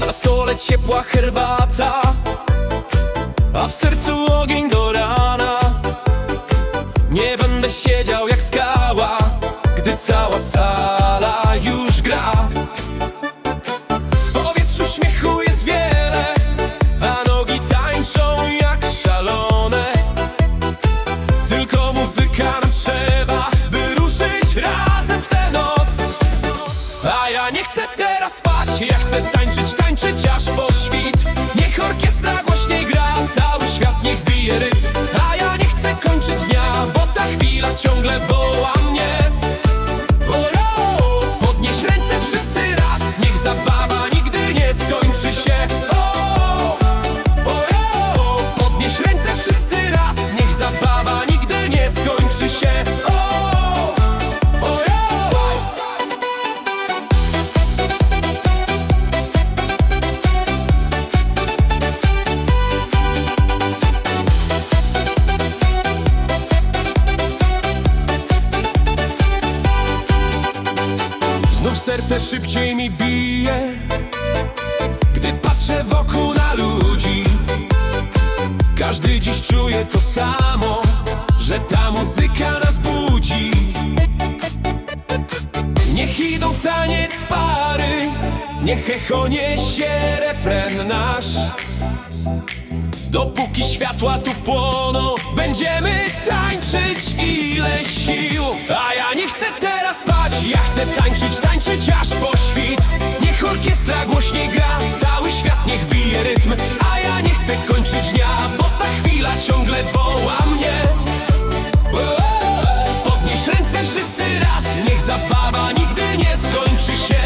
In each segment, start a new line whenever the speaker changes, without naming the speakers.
Na stole ciepła herbata, a w sercu ogień do rana. Nie będę siedział jak skała, gdy cała sala już gra. Serce szybciej mi bije Gdy patrzę wokół na ludzi. Każdy dziś czuje to samo Że ta muzyka nas budzi. Niech idą w taniec pary Niech echo niesie refren nasz. Dopóki światła tu płoną Będziemy tańczyć ile sił. A ja nie chcę teraz spać Ja chcę tańczyć, rytm A ja nie chcę kończyć dnia Bo ta chwila ciągle woła mnie Podnieś ręce wszyscy raz Niech zabawa nigdy nie skończy się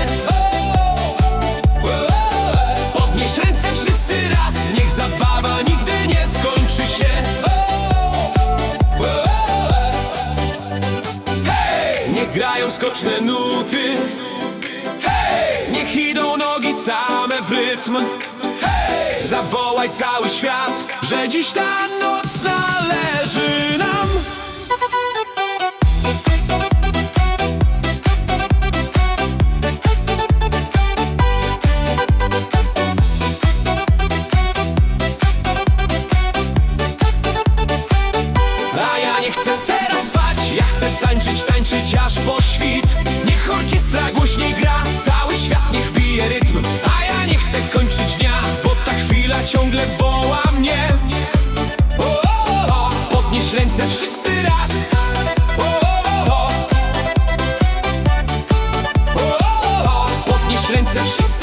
Podnieś ręce wszyscy raz Niech zabawa nigdy nie skończy się Hej! Niech grają skoczne nuty! Niech idą nogi same w rytm! Zawołaj cały świat Że dziś ta noc należy ręce wszyscy raz. O, o, Podnieś ręce wszyscy